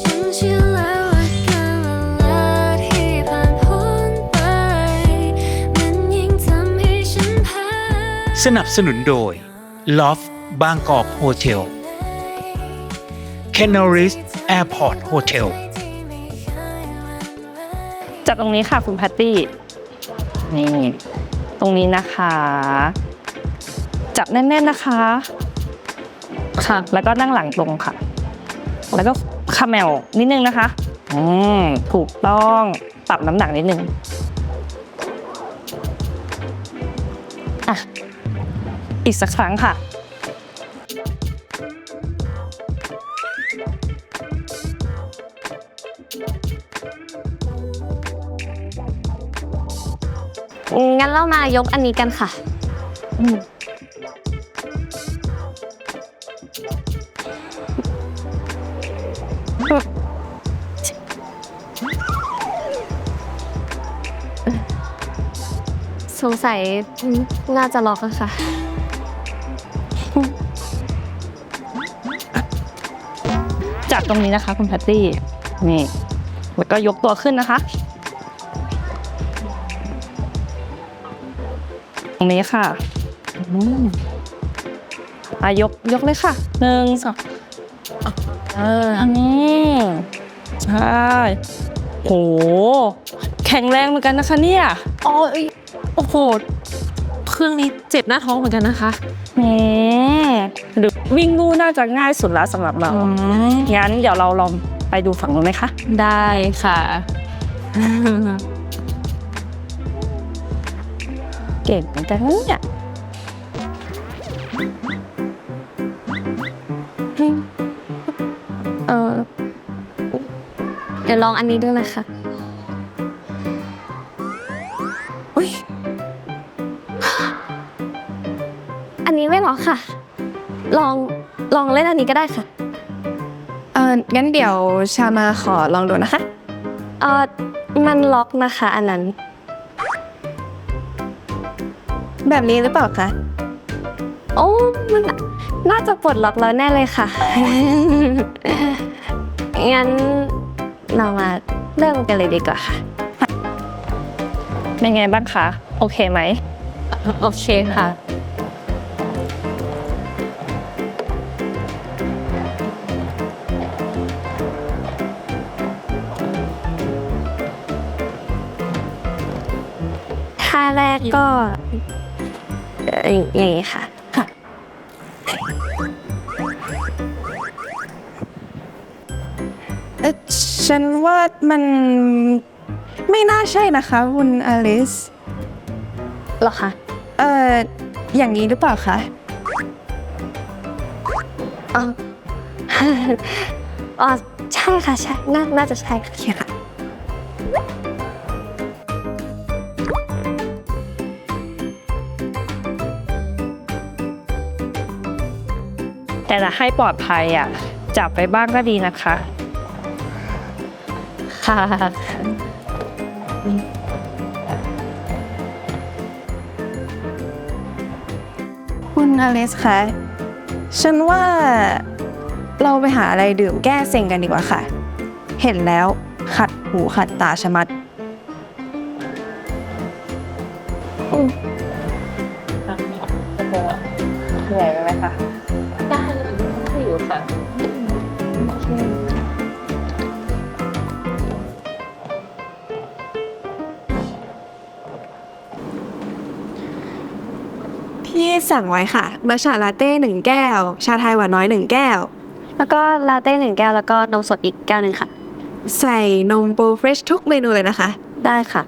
ฉันเชื่อแล้วว่าการเวลาที่ผ่านพ้นไป มันยิ่งทำให้ฉันแพ้ สนับสนุนโดย Loft บางกอกโฮเทล Canaris Airport Hotel จากตรงนี้ค่ะคุณแพตตี้นี่ ตรงนี้นะคะ จับแน่นๆนะคะ ค่ะ แล้วก็นั่งหลังตรงค่ะ แล้วก็คาแมวนิดนึงนะคะ อืม ถูกต้อง ปรับน้ำหนักนิดนึง อะ อีกสักครั้งค่ะ งั้นเรามายกอันนี้กันค่ะ อืม สงสัยน่าจะล็อกอะค่ะ จับตรงนี้นะคะคุณแพตตี้ นี่ แล้วก็ยกตัวขึ้นนะคะ ตรงนี้ค่ะอืมอะยกยกเลยค่ะ หนึ่งสองเอออันนี้ใช่โห แข็งแรงเหมือนกันนะคะเนี่ย อ๋อเอ้ย โอ้โห เครื่องนี้เจ็บหน้าท้องเหมือนกันนะคะ แหมหรือวิ่งลู่น่าจะง่ายสุดแล้วสำหรับเรา งั้นเดี๋ยวเราลองไปดูฝั่งนู้นไหมคะ ได้ค่ะ เก่งเหมือนกันนะเนี่ยเออเดี๋ยวลองอันนี้ด้วยนะคะ ไม่ล็อกค่ะ ลองลองเล่นอันนี้ก็ได้ค่ะ เอองั้นเดี๋ยวชามาขอลองดูนะคะ เออมันล็อกนะคะอันนั้น แบบนี้หรือเปล่าคะ โอ้มันน่าจะปลดล็อกแล้วแน่เลยค่ะ งั้นเรามาเริ่มกันเลยดีกว่าค่ะ เป็นไงบ้างคะ โอเคไหม โอเคค่ะ ท่าแรกก็เอ่ออย่างนี้ค่ะ เออฉันว่ามันไม่น่าใช่นะคะ คุณอลิส เหรอคะ เอออย่างนี้หรือเปล่าคะ อ๋อ อ๋อ ใช่ค่ะ ใช่ น่าน่าจะใช่ค่ะ แต่จะให้ปลอดภัยอะ จับไปบ้างก็ดีนะคะ ค่ะ คุณอลิสคะฉันว่าเราไปหาอะไรดื่มแก้เซ็งกันดีกว่าค่ะ เห็นแล้วขัดหูขัดตาชะมัดเห อยู่ค่ะพี่สั่งไว้ค่ะมัชชาลาเต้หนึ่งแก้ว ชาไทยหวานน้อยหนึ่งแก้ว แล้วก็ลาเต้หนึ่งแก้วแล้วก็นมสดอีกแก้วหนึ่งค่ะ ใส่นมโปรเฟรชทุกเมนูเลยนะคะ ได้ค่ะ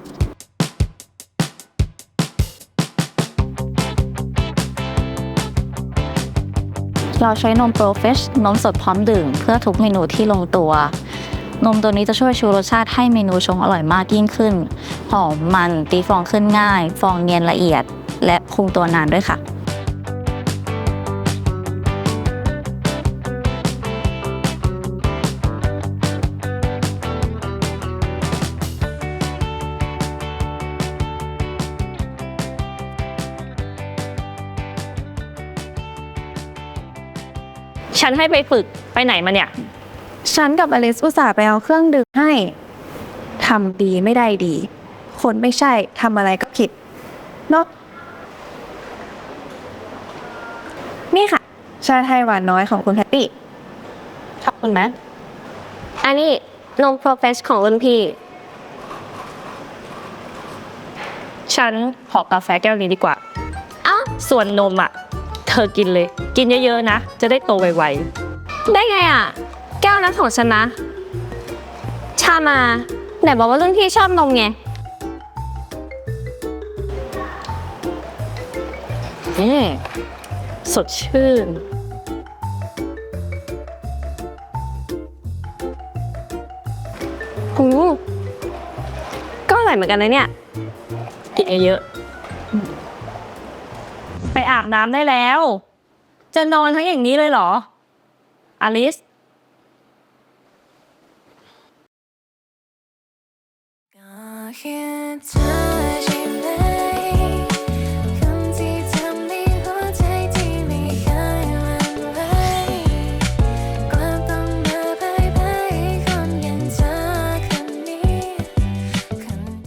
เราใช้นมโปรเฟชนมสดพร้อมดื่ม เพื่อทุกเมนูที่ลงตัว นมตัวนี้จะช่วยชูรสชาติให้เมนูชงอร่อยมากยิ่งขึ้น หอมมันตีฟองขึ้นง่าย ฟองเนียนละเอียด และคงตัวนานด้วยค่ะ ฉันให้ไปฝึกไปไหนมาเนี่ย ฉันกับอลิสอุตส่าห์ไปเอาเครื่องดื่มให้ ทำดีไม่ได้ดี คนไม่ใช่ทำอะไรก็ผิดเนาะนี่ค่ะ ชาไทยหวานน้อยของคุณแพตตี้ ขอบคุณไหมอันนี้นมโปรเฟสของรุ่นพี่ ฉันขอกาแฟแก้วนี้ดีกว่า เอ้า ส่วนนมอะเธอกินเลย กินเยอะๆนะ จะได้โตไวได้ไงอะ แก้วนั้นของฉันนะ ชามา ไหนบอกว่ารุ่นพี่ชอบนมไงๆอืมสดชื่น หูก็อร่อยเหมือนกันนะเนี่ย กินเยอะๆไปอา บน้ำได้แล้ว จะนอนทั้งอย่างนี้เลยเหรอ อลิส ก็แค่เธอ